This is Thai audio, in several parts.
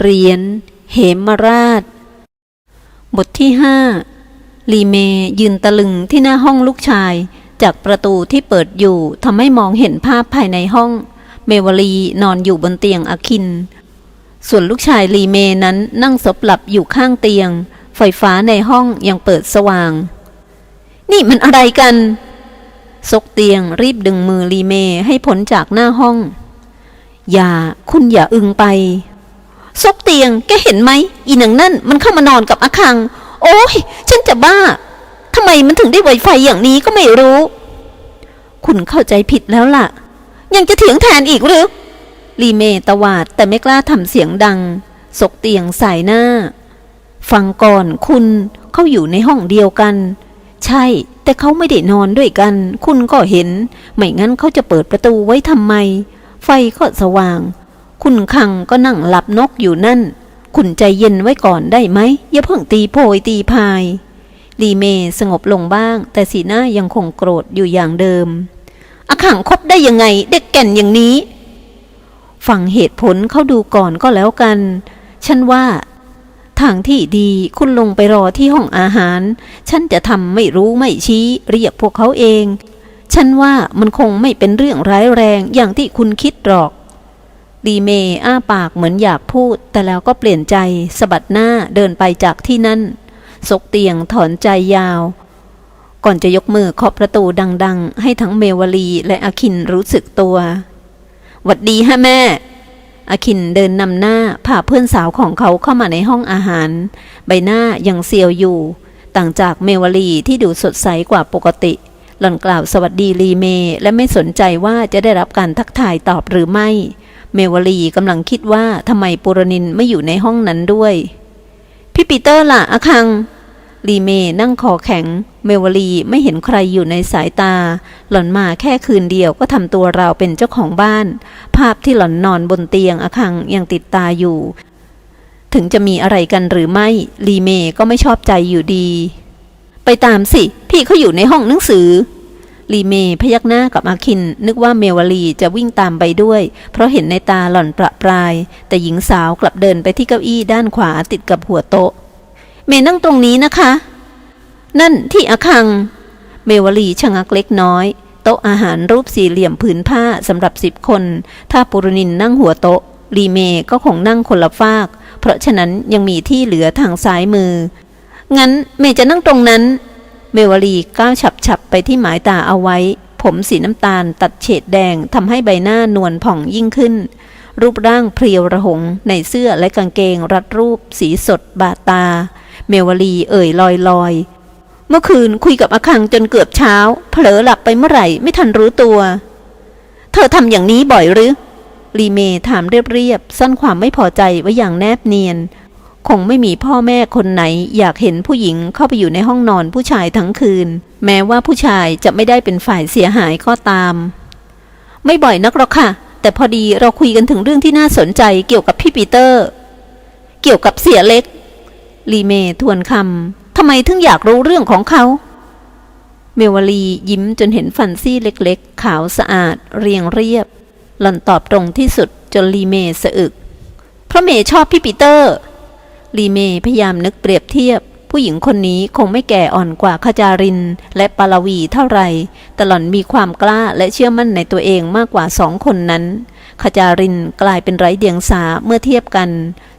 เหรียนเหมมราช บทที่ห้าลีเมยืนตะลึงที่หน้าห้องลูกชาย จากประตูที่เปิดอยู่ทำให้มองเห็นภาพภายในห้อง เมวลีนอนอยู่บนเตียงอคิน ส่วนลูกชายลีเมนั้นนั่งซบหลับอยู่ข้างเตียง ไฟฟ้าในห้องยังเปิดสว่าง นี่มันอะไรกัน ซกเตียงรีบดึงมือลีเมให้พ้นจากหน้าห้อง อย่าคุณอย่าอึงไป ซกเตียงแกเห็นไหมอีหนังนั่นมันเข้ามานอนกับอาคัง โอ้ยฉันจะบ้าทำไมมันถึงได้ไวไฟอย่างนี้ก็ไม่รู้ คุณเข้าใจผิดแล้วล่ะ ยังจะเถียงแทนอีกหรือลีเมตวาดแต่ไม่กล้าทำเสียงดังซกเตียงสายหน้า ฟังก่อนคุณเขาอยู่ในห้องเดียวกัน ใช่ แต่เขาไม่ได้นอนด้วยกัน คุณก็เห็น ไม่งั้นเขาจะเปิดประตูไว้ทำไม ไฟก็สว่าง คุณคังก็นั่งหลับนกอยู่นั่น คุณใจเย็นไว้ก่อนได้ไหมอย่าเพิ่งตีโพยตีพายลีเมสงบลงบ้าง แต่สีหน้ายังคงโกรธอยู่อย่างเดิมอาขังคบได้ยังไง เด็กแก่นอย่างนี้ ฟังเหตุผลเขาดูก่อนก็แล้วกัน ฉันว่า ทางที่ดีคุณลงไปรอที่ห้องอาหาร ฉันจะทำไม่รู้ไม่ชี้เรียกพวกเขาเอง ฉันว่ามันคงไม่เป็นเรื่องร้ายแรงอย่างที่คุณคิดหรอก ดีเมอ้าปากเหมือนอยากพูด แต่แล้วก็เปลี่ยนใจสะบัดหน้าเดินไปจากที่นั่นซกเตียงถอนใจยาว ก่อนจะยกมือเคาะประตูดัง ๆ ให้ทั้งเมวลีและอาคินรู้สึกตัวหวัดดีฮะแม่อาคินเดินนำหน้าพาเพื่อนสาวของเขาเข้ามาในห้องอาหาร ใบหน้ายังเซียวอยู่ ต่างจากเมวลีที่ดูสดใสกว่าปกติ หล่อนกล่าวสวัสดีลีเม และไม่สนใจว่าจะได้รับการทักทายตอบหรือไม่ เมวลีกำลังคิดว่าทำไมปุรนินไม่อยู่ในห้องนั้นด้วย พี่ปีเตอร์ล่ะอาคัง ลีเมนั่งคอแข็ง เมวลีไม่เห็นใครอยู่ในสายตา หล่อนมาแค่คืนเดียวก็ทำตัวเราเป็นเจ้าของบ้าน ภาพที่หล่อนนอนบนเตียงอาคังยังติดตาอยู่ ถึงจะมีอะไรกันหรือไม่ ลีเมก็ไม่ชอบใจอยู่ดี ไปตามสิ พี่เขาอยู่ในห้องหนังสือ ลีเมพยักหน้ากับอาคิน นึกว่าเมวลีจะวิ่งตามไปด้วย เพราะเห็นในตาหล่อนประปราย แต่หญิงสาวกลับเดินไปที่เก้าอี้ด้านขวาติดกับหัวโต๊ะ เมนั่งตรงนี้นะคะ นั่นที่อาคัง เมวลีชะงักเล็กน้อย โต๊ะอาหารรูปสี่เหลี่ยมผืนผ้าสำหรับสิบคน ถ้าปุรนินนั่งหัวโต๊ะลีเมก็คงนั่งคนละฟาก เพราะฉะนั้นยังมีที่เหลือทางซ้ายมือ งั้นเมจะนั่งตรงนั้น เมวลีก้าวฉับๆไปที่หมายตาเอาไว้ ผมสีน้ำตาลตัดเฉดแดงทำให้ใบหน้านวลผ่องยิ่งขึ้น รูปร่างเพรียวระหง ในเสื้อและกางเกงรัดรูป สีสดบาตา เมวลีเอ่ยลอยลอยเมื่อคืนคุยกับอาคังจนเกือบเช้า เผลอหลับไปเมื่อไหร่ไม่ทันรู้ตัว เธอทำอย่างนี้บ่อยหรือ ลีเมถามเรียบๆซ่อนความไม่พอใจไว้อย่างแนบเนียน คงไม่มีพ่อแม่คนไหน อยากเห็นผู้หญิงเข้าไปอยู่ในห้องนอนผู้ชายทั้งคืน แม้ว่าผู้ชายจะไม่ได้เป็นฝ่ายเสียหายก็ตาม ไม่บ่อยนักหรอกค่ะ แต่พอดีเราคุยกันถึงเรื่องที่น่าสนใจเกี่ยวกับพี่ปีเตอร์ เกี่ยวกับเสียเล็กลีเมทวนคำทำไมถึงอยากรู้เรื่องของเขาเมวลียิ้มจนเห็นฟันซี่เล็กๆ ขาวสะอาด เรียงเรียบ หล่อนตอบตรงที่สุดจนลีเมสะอึก เพราะเมย์ชอบพี่ปีเตอร์ ลีเมพยายามนึกเปรียบเทียบ ผู้หญิงคนนี้คงไม่แก่อ่อนกว่าขจาริน และปาลวีเท่าไหร่แต่หล่อนมีความกล้าและเชื่อมั่นในตัวเองมากกว่าสองคนนั้นขจารินกลายเป็นไร้เดียงสาเมื่อเทียบกัน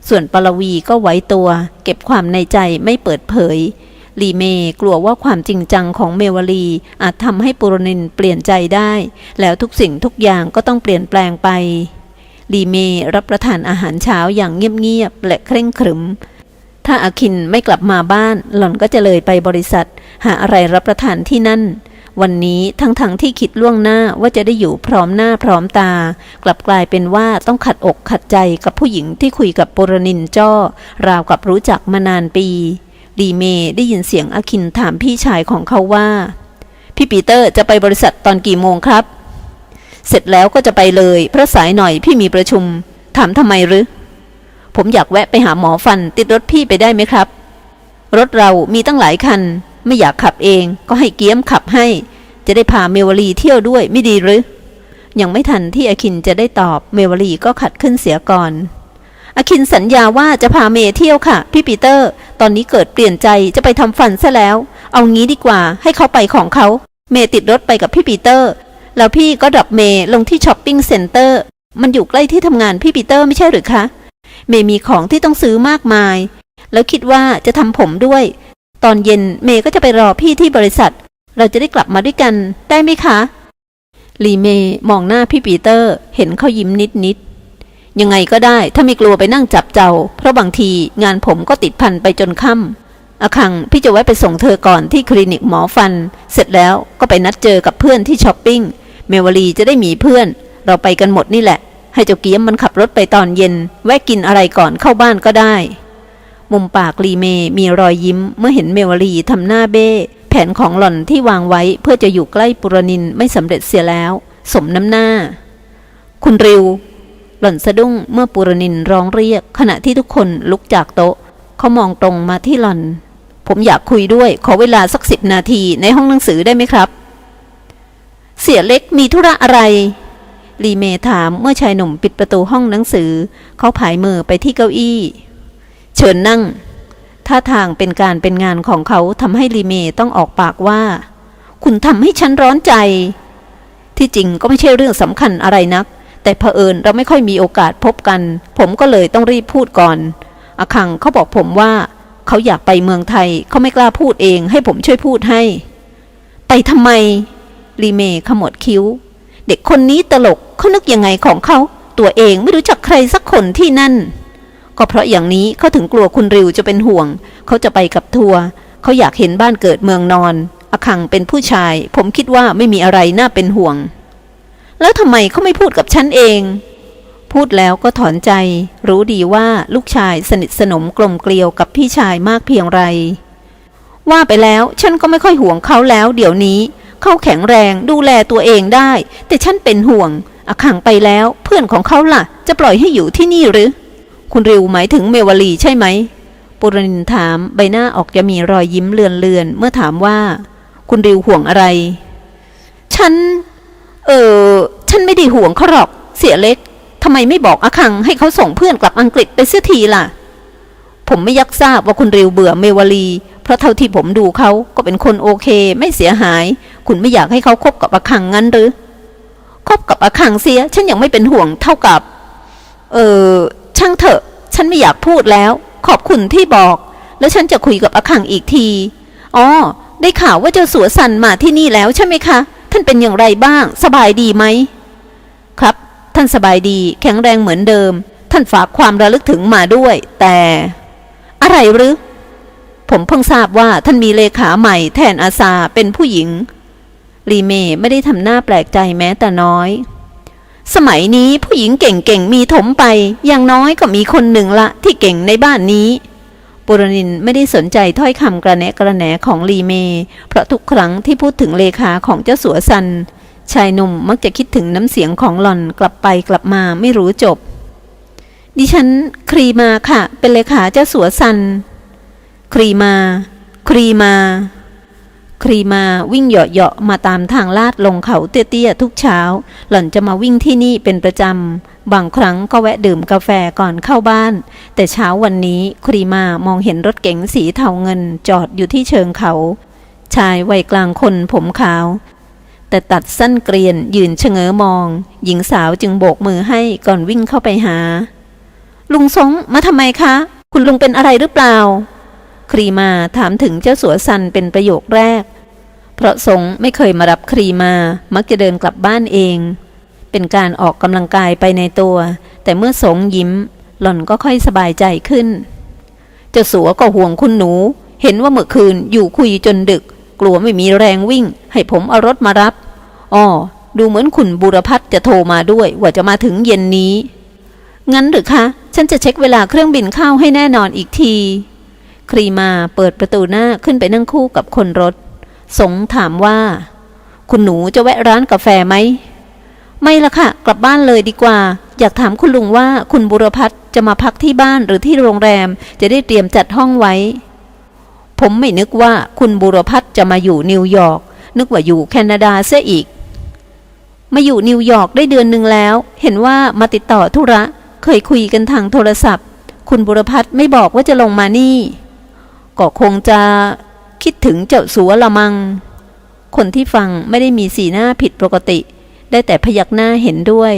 ส่วนปาลวีก็ไว้ตัว เก็บความในใจไม่เปิดเผย ลีเมกลัวว่าความจริงจังของเมวลีอาจทำให้ปุรนินเปลี่ยนใจได้ แล้วทุกสิ่งทุกอย่างก็ต้องเปลี่ยนแปลงไป ลีเมรับประทานอาหารเช้าอย่างเงียบๆและเคร่งขรึม ถ้าอาคินไม่กลับมาบ้านหล่อนก็จะเลยไปบริษัท หาอะไรรับประทานที่นั่น วันนี้ทั้งๆทที่คิดล่วงหน้าว่าจะได้อยู่พร้อมหน้าพร้อมตา กลับกลายเป็นว่าต้องขัดอกขัดใจกับผู้หญิงที่คุยกับปุรนินจ้อ ราวกับรู้จักมานานปีลีเมได้ยินเสียงอาคินถามพี่ชายของเขาว่า พี่ปีเตอร์จะไปบริษัทตอนกี่โมงครับ เสร็จแล้วก็จะไปเลย พระสายหน่อยพี่มีประชุม ถามทำไมหรือ ผมอยากแวะไปหาหมอฟัน ติดรถพี่ไปได้ไหมครับ รถเรามีตั้งหลายคัน ไม่อยากขับเอง ก็ให้เกียมขับให้ จะได้พาเมวลีเที่ยวด้วยไม่ดีหรือ ยังไม่ทันที่อคินจะได้ตอบเมวลีก็ขัดขึ้นเสียก่อน อคินสัญญาว่าจะพาเมเที่ยวค่ะ พี่ปีเตอร์ ตอนนี้เกิดเปลี่ยนใจจะไปทำฟันซะแล้ว เอางี้ดีกว่า ให้เขาไปของเขาเมติดรถไปกับพี่ปีเตอร์ แล้วพี่ก็ดรอปเมย์ลงที่ช้อปปิ้งเซ็นเตอร์มันอยู่ใกล้ที่ทำงานพี่ปีเตอร์ไม่ใช่หรือคะ เมย์มีของที่ต้องซื้อมากมาย แล้วคิดว่าจะทำผมด้วย ตอนเย็นเมย์ก็จะไปรอพี่ที่บริษัท เราจะได้กลับมาด้วยกันได้ไหมคะ ลีเมย์มองหน้าพี่ปีเตอร์ เห็นเขายิ้มนิดนิดๆยังไงก็ได้ถ้าไม่กลัวไปนั่งจับเจ้า เพราะบางทีงานผมก็ติดพันไปจนค่ำอาคังพี่จะไว้ไปส่งเธอก่อนที่คลินิกหมอฟัน เสร็จแล้วก็ไปนัดเจอกับเพื่อนที่ช้อปปิ้ง เมวลีจะได้มีเพื่อน เราไปกันหมดนี่แหละ ให้เจ้าเกียมมันขับรถไปตอนเย็น แวะกินอะไรก่อนเข้าบ้านก็ได้ มุมปากลีเมมีรอยยิ้ม เมื่อเห็นเมวลีทำหน้าเบ้ แผนของหล่อนที่วางไว้เพื่อจะอยู่ใกล้ปุรนินไม่สำเร็จเสียแล้ว สมน้ำหน้า คุณริว หล่อนสะดุ้งเมื่อปุรนินร้องเรียก ขณะที่ทุกคนลุกจากโต๊ะ เขามองตรงมาที่หล่อน ผมอยากคุยด้วย ขอเวลาสักสิบนาทีในห้องหนังสือได้ไหมครับ เสียเล็กมีธุระอะไร ลีเมถามเมื่อชายหนุ่มปิดประตูห้องหนังสือ เขาผายมือไปที่เก้าอี้ เชิญนั่ง ท่าทางเป็นการเป็นงานของเขาทำให้ลีเมต้องออกปากว่า คุณทำให้ฉันร้อนใจ ที่จริงก็ไม่ใช่เรื่องสำคัญอะไรนัก แต่เผอิญเราไม่ค่อยมีโอกาสพบกัน ผมก็เลยต้องรีบพูดก่อนอาคังเขาบอกผมว่า เขาอยากไปเมืองไทยเขาไม่กล้าพูดเอง ให้ผมช่วยพูดให้ ไปทำไม ลีเมขมวดคิ้ว เด็กคนนี้ตลกเขานึกยังไงของเขา ตัวเองไม่รู้จักใครสักคนที่นั่น ก็เพราะอย่างนี้เขาถึงกลัวคุณริวจะเป็นห่วง เขาจะไปกับทัวร์เขาอยากเห็นบ้านเกิดเมืองนอน อคังเป็นผู้ชาย ผมคิดว่าไม่มีอะไรน่าเป็นห่วง แล้วทำไมเขาไม่พูดกับฉันเอง พูดแล้วก็ถอนใจ รู้ดีว่าลูกชายสนิทสนมกลมเกลียวกับพี่ชายมากเพียงไรว่าไปแล้วฉันก็ไม่ค่อยห่วงเขาแล้ว เดี๋ยวนี้ เขาแข็งแรงดูแลตัวเองได้ แต่ฉันเป็นห่วงอคังไปแล้วเพื่อนของเขาล่ะ จะปล่อยให้อยู่ที่นี่หรือ คุณริวหมายถึงเมวลีใช่ไหม ปุรนินถามใบหน้าออกจะมีรอยยิ้มเลือนๆเมื่อถามว่า คุณริวห่วงอะไร ฉัน เออฉันไม่ได้ห่วงเขาหรอก เสียเล็กทำไมไม่บอกอาคังให้เขาส่งเพื่อนกลับอังกฤษไปเสียทีล่ะ ผมไม่ยักทราบว่าคุณริวเบื่อเมวลี เพราะเท่าที่ผมดูเขาก็เป็นคนโอเค ไม่เสียหาย คุณไม่อยากให้เขาคบกับอาคังงั้นหรือคบกับอาคังเสีย ฉันยังไม่เป็นห่วงเท่ากับ เออช่างเถอะ ฉันไม่อยากพูดแล้ว ขอบคุณที่บอก แล้วฉันจะคุยกับอาคังอีกทีอ๋อได้ข่าวว่าเจ้าสัวสันมาที่นี่แล้วใช่ไหมคะ ท่านเป็นอย่างไรบ้าง สบายดีไหมครับ ท่านสบายดี แข็งแรงเหมือนเดิม ท่านฝากความระลึกถึงมาด้วย แต่ อะไรหรือผมเพิ่งทราบว่าท่านมีเลขาใหม่แทนอาซาเป็นผู้หญิง ลีเมไม่ได้ทำหน้าแปลกใจแม้แต่น้อย สมัยนี้ผู้หญิงเก่งๆมีถมไป อย่างน้อยก็มีคนหนึ่งละที่เก่งในบ้านนี้ปุรนินไม่ได้สนใจถ้อยคำกระแนะกระแหนของลีเม เพราะทุกครั้งที่พูดถึงเลขาของเจ้าสัวซัน ชายหนุ่มมักจะคิดถึงน้ำเสียงของหล่อนกลับไปกลับมาไม่รู้จบ ดิฉันครีมาค่ะ เป็นเลขาเจ้าสัวซัน ครีมา ครีมา ครีมาวิ่งเหาะๆมาตามทางลาดลงเขาเตี้ยๆทุกเช้า หล่อนจะมาวิ่งที่นี่เป็นประจำ บางครั้งก็แวะดื่มกาแฟก่อนเข้าบ้าน แต่เช้าวันนี้ครีมามองเห็นรถเก๋งสีเทาเงินจอดอยู่ที่เชิงเขา ชายวัยกลางคนผมขาว แต่ตัดสั้นเกรียนยืนชะเง้อมอง หญิงสาวจึงโบกมือให้ก่อนวิ่งเข้าไปหา ลุงสงมาทำไมคะ คุณลุงเป็นอะไรหรือเปล่า ครีมาถามถึงเจ้าสัวซันเป็นประโยคแรก เพราะสงไม่เคยมารับครีมา มักจะเดินกลับบ้านเอง เป็นการออกกำลังกายไปในตัว แต่เมื่อสงยิ้ม หล่อนก็ค่อยสบายใจขึ้น เจ้าสัวก็ห่วงคุณหนู เห็นว่าเมื่อคืนอยู่คุยจนดึก กลัวไม่มีแรงวิ่ง ให้ผมเอารถมารับอ๋อดูเหมือนคุณบุรพัฒน์จะโทรมาด้วยว่าจะมาถึงเย็นนี้ งั้นหรือคะ ฉันจะเช็คเวลาเครื่องบินเข้าให้แน่นอนอีกที ครีมาเปิดประตูหน้าขึ้นไปนั่งคู่กับคนรถ สงถามว่า คุณหนูจะแวะร้านกาแฟไหม ไม่ละค่ะ กลับบ้านเลยดีกว่า อยากถามคุณลุงว่าคุณบุรพัฒน์จะมาพักที่บ้านหรือที่โรงแรม จะได้เตรียมจัดห้องไว้ ผมไม่นึกว่าคุณบุรพัฒน์จะมาอยู่นิวยอร์ก นึกว่าอยู่แคนาดาเสียอีก มาอยู่นิวยอร์กได้เดือนหนึ่งแล้ว เห็นว่ามาติดต่อธุระ เคยคุยกันทางโทรศัพท์ คุณบุรพัฒน์ไม่บอกว่าจะลงมานี่ ก็คงจะคิดถึงเจ้าสัวละมัง คนที่ฟังไม่ได้มีสีหน้าผิดปกติ ได้แต่พยักหน้าเห็นด้วย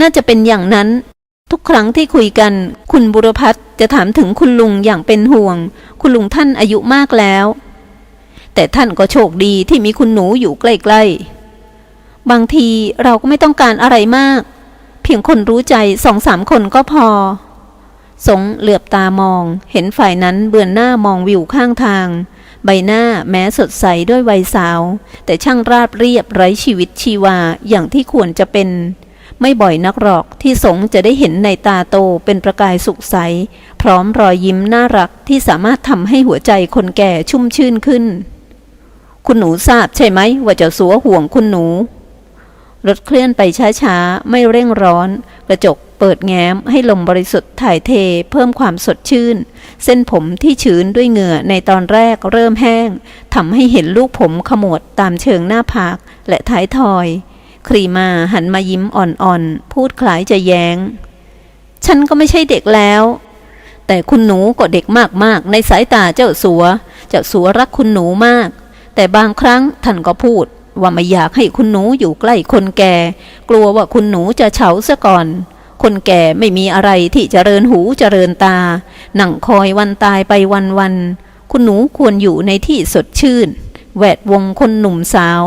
น่าจะเป็นอย่างนั้น ทุกครั้งที่คุยกัน คุณบุรพัฒน์จะถามถึงคุณลุงอย่างเป็นห่วง คุณลุงท่านอายุมากแล้ว แต่ท่านก็โชคดีที่มีคุณหนูอยู่ใกล้ๆ บางทีเราก็ไม่ต้องการอะไรมาก เพียงคนรู้ใจสองสามคนก็พอ สงเหลือบตามอง เห็นฝ่ายนั้นเบือนหน้ามองวิวข้างทาง ใบหน้าแม้สดใสด้วยวัยสาว แต่ช่างราบเรียบไร้ชีวิตชีวาอย่างที่ควรจะเป็น ไม่บ่อยนักหรอกที่สงจะได้เห็นในตาโตเป็นประกายสุขใส พร้อมรอยยิ้มน่ารักที่สามารถทำให้หัวใจคนแก่ชุ่มชื่นขึ้น คุณหนูทราบใช่ไหมว่าเจ้าสัวห่วงคุณหนู รถเคลื่อนไปช้าๆ ไม่เร่งร้อน กระจกเปิดแง้มให้ลมบริสุทธิ์ถ่ายเท เพิ่มความสดชื่น เส้นผมที่ชื้นด้วยเหงื่อในตอนแรกเริ่มแห้งทำให้เห็นลูกผมขมวดตามเชิงหน้าผากและท้ายทอย ครีมาหันมายิ้มอ่อนๆ พูดคล้ายจะแยง้ง ฉันก็ไม่ใช่เด็กแล้ว แต่คุณหนูก็เด็กมากๆ ในสายตาเจ้าสัว เจ้าสัวรักคุณหนูมาก แต่บางครั้งท่านก็พูด ว่าไม่อยากให้คุณหนูอยู่ใกล้คนแก่ กลัวว่าคุณหนูจะเฉาซะก่อน คนแก่ไม่มีอะไรที่เจริญหูเจริญตานั่งคอยวันตายไปวันวันคุณหนูควรอยู่ในที่สดชื่น แวดวงคนหนุ่มสาว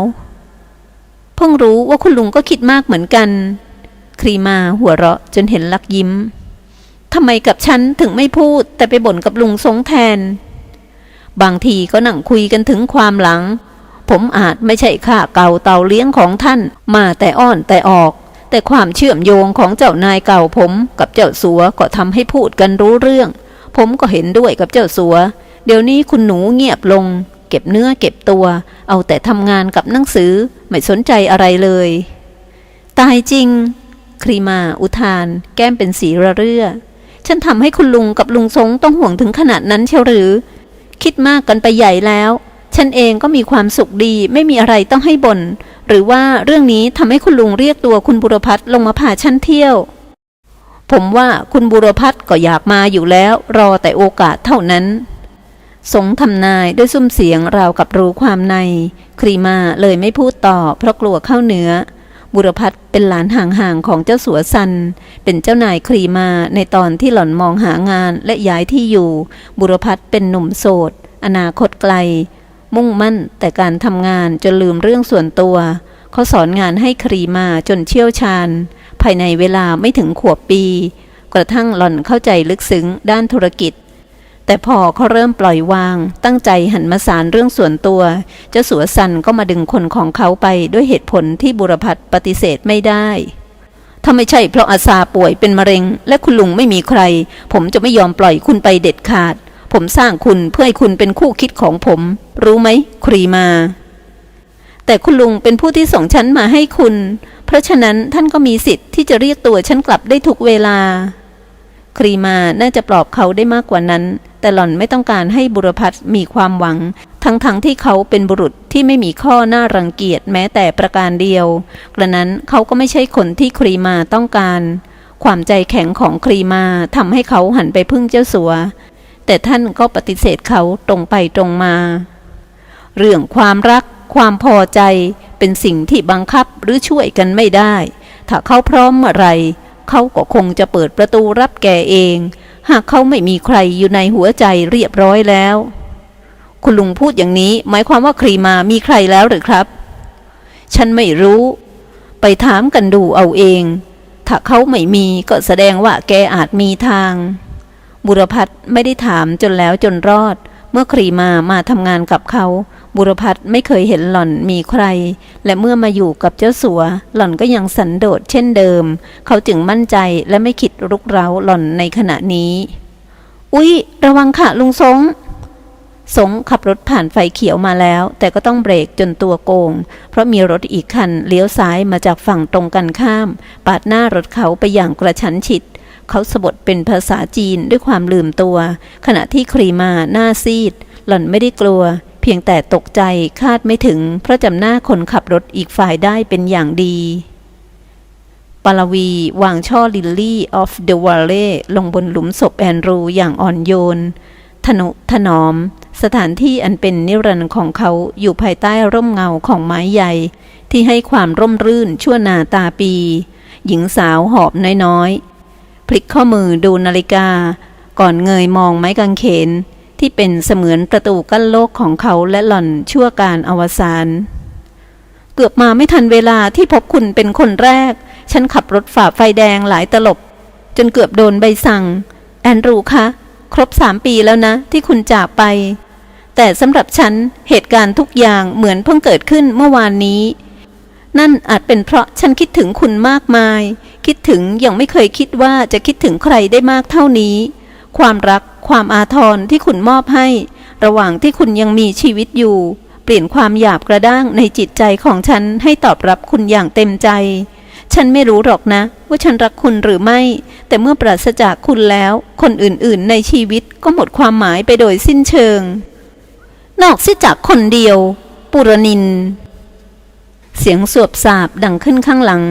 เพิ่งรู้ว่าคุณลุงก็คิดมากเหมือนกัน ครีมาหัวเราะจนเห็นลักยิ้มทำไมกับฉันถึงไม่พูดแต่ไปบ่นกับลุงสงแทน บางทีก็นั่งคุยกันถึงความหลัง ผมอาจไม่ใช่ข้าเก่าเตาเลี้ยงของท่าน มาแต่อ้อนแต่ออก แต่ความเชื่อมโยงของเจ้านายเก่าผม กับเจ้าสัวก็ทำให้พูดกันรู้เรื่อง ผมก็เห็นด้วยกับเจ้าสัว เดี๋ยวนี้คุณหนูเงียบลง เก็บเนื้อเก็บตัว เอาแต่ทำงานกับหนังสือไม่สนใจอะไรเลย ตายจริง ครีมาอุทาน แก้มเป็นสีระเรื่อ ฉันทำให้คุณลุงกับลุงทรงต้องห่วงถึงขนาดนั้นเชียวหรือ คิดมากกันไปใหญ่แล้ว ฉันเองก็มีความสุขดีไม่มีอะไรต้องให้บน่นหรือว่าเรื่องนี้ทำให้คุณลุงเรียกตัวคุณบุรพัฒน์ลงมาพาฉันเที่ยว ผมว่าคุณบุรพัฒน์ก็อยากมาอยู่แล้ว รอแต่โอกาสเท่านั้น สงทำนายด้วยซุ้มเสียงราวกับรู้ความใน ครีมาเลยไม่พูดต่อเพราะกลัวเข้าเนื้อ บุรพัฒน์เป็นหลานห่างๆของเจ้าสัวซัน เป็นเจ้านายครีมาในตอนที่หล่อนมองหางานและย้ายที่อยู่ บุรพัฒน์เป็นหนุ่มโสด อนาคตไกล มุ่งมั่นแต่การทำงานจนลืมเรื่องส่วนตัว เขาสอนงานให้ครีมาจนเชี่ยวชาญ ภายในเวลาไม่ถึงขวบปี กระทั่งหล่อนเข้าใจลึกซึ้งด้านธุรกิจ แต่พอเขาเริ่มปล่อยวาง ตั้งใจหันมาสารเรื่องส่วนตัว เจ้าสัวซันก็มาดึงคนของเขาไปด้วยเหตุผลที่บุรพัฒน์ปฏิเสธไม่ได้ถ้าไม่ใช่เพราะอาซาป่วยเป็นมะเร็ง และคุณลุงไม่มีใคร ผมจะไม่ยอมปล่อยคุณไปเด็ดขาด ผมสร้างคุณเพื่อให้คุณเป็นคู่คิดของผม รู้ไหมครีมา แต่คุณลุงเป็นผู้ที่ส่งฉันมาให้คุณ เพราะฉะนั้นท่านก็มีสิทธิ์ที่จะเรียกตัวฉันกลับได้ทุกเวลา ครีมาน่าจะปลอบเขาได้มากกว่านั้น แต่หล่อนไม่ต้องการให้บุรพัฒมีความหวัง ทั้งๆทที่เขาเป็นบุรุษที่ไม่มีข้อน่ารังเกียจแม้แต่ประการเดียวกระนั้นเขาก็ไม่ใช่คนที่ครีมาต้องการความใจแข็งของครีมาทำให้เขาหันไปพึ่งเจ้าสัว แต่ท่านก็ปฏิเสธเขาตรงไปตรงมา เรื่องความรัก ความพอใจเป็นสิ่งที่บังคับหรือช่วยกันไม่ได้ ถ้าเขาพร้อมเมื่อไร เขาก็คงจะเปิดประตูรับแกเอง หากเขาไม่มีใครอยู่ในหัวใจเรียบร้อยแล้ว คุณลุงพูดอย่างนี้หมายความว่าครีมามีใครแล้วหรือครับ ฉันไม่รู้ ไปถามกันดูเอาเอง ถ้าเขาไม่มีก็แสดงว่าแกอาจมีทาง บุรพัฒน์ไม่ได้ถามจนแล้วจนรอด เมื่อครีมามาทำงานกับเขา บุรพัฒน์ไม่เคยเห็นหล่อนมีใคร และเมื่อมาอยู่กับเจ้าสัว หล่อนก็ยังสันโดษเช่นเดิม เขาจึงมั่นใจและไม่คิดรุกเร้าหล่อนในขณะนี้ อุ๊ย ระวังค่ะลุงสงสงขับรถผ่านไฟเขียวมาแล้ว แต่ก็ต้องเบรกจนตัวโกง เพราะมีรถอีกคันเลี้ยวซ้ายมาจากฝั่งตรงกันข้าม ปาดหน้ารถเขาไปอย่างกระชั้นชิด เขาสะบดเป็นภาษาจีนด้วยความลืมตัว ขณะที่ครีมาหน้าซีด หล่อนไม่ได้กลัว เพียงแต่ตกใจคาดไม่ถึง เพราะจำหน้าคนขับรถอีกฝ่ายได้เป็นอย่างดีปาลวี วางช่อลิลลี่ออฟเดอะว l ลเล่ลงบนหลุมศพแอนรูอย่างอ่อนโยน ทนุถนอม สถานที่อันเป็นนิรันดร์ของเขาอยู่ภายใต้ร่มเงาของไม้ใหญ่ ที่ให้ความร่มรื่นชั่วนาตาปี หญิงสาวหอบน้อย ลิกข้อมือดูนาฬิกา ก่อนเงยมองไม้กางเขน ที่เป็นเสมือนประตูกั้นโลกของเขาและหล่อนชั่วการอวสานเกือบมาไม่ทันเวลาที่พบคุณเป็นคนแรก ฉันขับรถฝ่าไฟแดงหลายตลบ จนเกือบโดนใบสั่ง แอนรูคะ ครบสามปีแล้วนะ ที่คุณจากไป แต่สำหรับฉันเหตุการณ์ทุกอย่างเหมือนเพิ่งเกิดขึ้นเมื่อวานนี้ นั่นอาจเป็นเพราะฉันคิดถึงคุณมากมาย คิดถึงอย่างไม่เคยคิดว่าจะคิดถึงใครได้มากเท่านี้ ความรักความอาทรที่คุณมอบให้ ระหว่างที่คุณยังมีชีวิตอยู่ เปลี่ยนความหยาบกระด้างในจิตใจของฉันให้ตอบรับคุณอย่างเต็มใจ ฉันไม่รู้หรอกนะ ว่าฉันรักคุณหรือไม่ แต่เมื่อปราศจากคุณแล้ว คนอื่นๆ ในชีวิตก็หมดความหมายไปโดยสิ้นเชิง นอกเสียจากคนเดียว ปุรนิน เสียงสวบสาบดังขึ้นข้างหลัง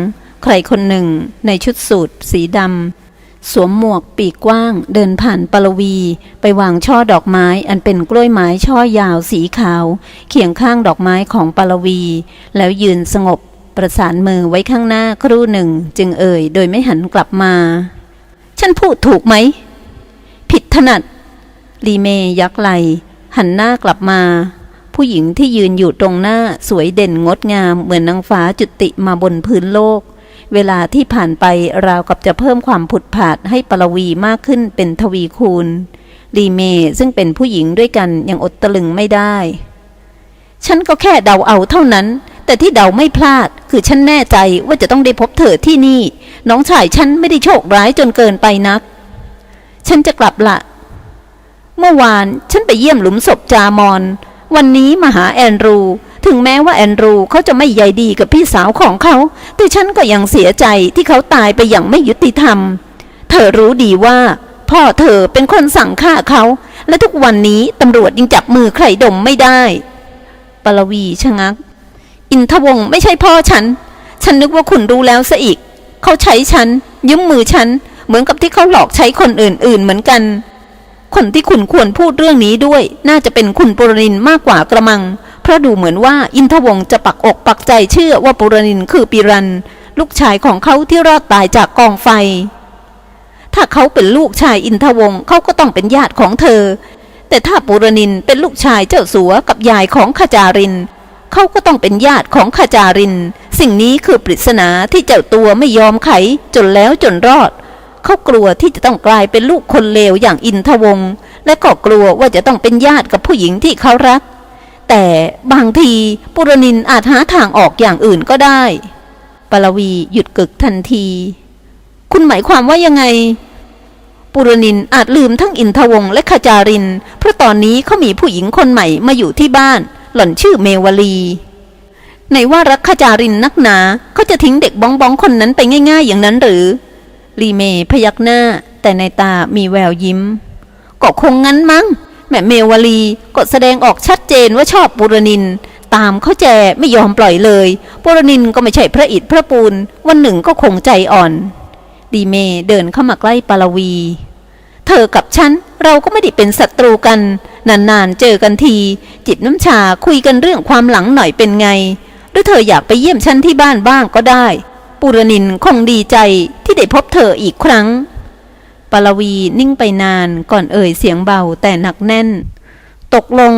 ใครคนหนึ่งในชุดสูทสีดำสวมหมวกปีกกว้าง เดินผ่านปลวี ไปวางช่อดอกไม้อันเป็นกล้วยไม้ช่อยาวสีขาว เคียงข้างดอกไม้ของปลวี แล้วยืนสงบ ประสานมือไว้ข้างหน้าครู่หนึ่ง จึงเอ่ย โดยไม่หันกลับมา ฉันพูดถูกไหม ผิดถนัดลีเมยักไหลหันหน้ากลับมา ผู้หญิงที่ยืนอยู่ตรงหน้าสวยเด่นงดงามเหมือนนางฟ้าจุติมาบนพื้นโลก เวลาที่ผ่านไปราวกับจะเพิ่มความผุดผาดให้ปรวีมากขึ้นเป็นทวีคูณลีเมซึ่งเป็นผู้หญิงด้วยกันยังอดตะลึงไม่ได้ ฉันก็แค่เดาเอาเท่านั้น แต่ที่เดาไม่พลาดคือฉันแน่ใจว่าจะต้องได้พบเธอที่นี่ น้องชายฉันไม่ได้โชคร้ายจนเกินไปนัก ฉันจะกลับละ เมื่อวานฉันไปเยี่ยมหลุมศพจามอน วันนี้มาหาแอนดรู ถึงแม้ว่าแอนดรูเขาจะไม่ใยดีกับพี่สาวของเขา แต่ฉันก็ยังเสียใจที่เขาตายไปอย่างไม่ยุติธรรม เธอรู้ดีว่า พ่อเธอเป็นคนสั่งฆ่าเขา และทุกวันนี้ตำรวจยังจับมือใครดมไม่ได้ปลวีชะงัก อินทวงไม่ใช่พ่อฉัน ฉันนึกว่าคุณรู้แล้วซะอีก เขาใช้ฉันยืมมือฉัน เหมือนกับที่เขาหลอกใช้คนอื่นๆเหมือนกัน คนที่คุณควรพูดเรื่องนี้ด้วย น่าจะเป็นคุณปุรนินมากกว่ากระมัง เพราะดูเหมือนว่าอินทวงจะปักอกปักใจเชื่อว่าปุรนินคือปีรัน ลูกชายของเขาที่รอดตายจากกองไฟ ถ้าเขาเป็นลูกชายอินทวงเขาก็ต้องเป็นญาติของเธอ แต่ถ้าปุรนินเป็นลูกชายเจ้าสัวกับยายของขจารินเขาก็ต้องเป็นญาติของขจาริน สิ่งนี้คือปริศนาที่เจ้าตัวไม่ยอมไขจนแล้วจนรอด เขากลัวที่จะต้องกลายเป็นลูกคนเลวอย่างอินทวงศ์และก็กลัวว่าจะต้องเป็นญาติกับผู้หญิงที่เขารัก แต่บางทีปุรนินอาจหาทางออกอย่างอื่นก็ได้ปลวีหยุดกึกทันที คุณหมายความว่ายังไง ปุรนินอาจลืมทั้งอินทวงศ์และขจาริน เพราะตอนนี้เขามีผู้หญิงคนใหม่มาอยู่ที่บ้าน หล่อนชื่อเมวลีในว่ารักขจารินนักหนาเขาจะทิ้งเด็กบ้องบ้องคนนั้นไปง่าย ๆ อย่างนั้นหรือ ลีเมพยักหน้า แต่ในตามีแววยิ้ม ก็คงงั้นมั้ง แม่เมวลีก็แสดงออกชัดเจนว่าชอบปุรนิน ตามเขาแจไม่ยอมปล่อยเลยปุรนินก็ไม่ใช่พระอิฐพระปูน วันหนึ่งก็คงใจอ่อนลีเมเดินเข้ามาใกล้ปาลวี เธอกับฉันเราก็ไม่ได้เป็นศัตรูกัน นานๆเจอกันที จิบน้ำชาคุยกันเรื่องความหลังหน่อยเป็นไง หรือเธออยากไปเยี่ยมฉันที่บ้านบ้างก็ได้ ปุรนินคงดีใจ ที่ได้พบเธออีกครั้งปาลวีนิ่งไปนานก่อนเอ่ยเสียงเบาแต่หนักแน่น ตกลง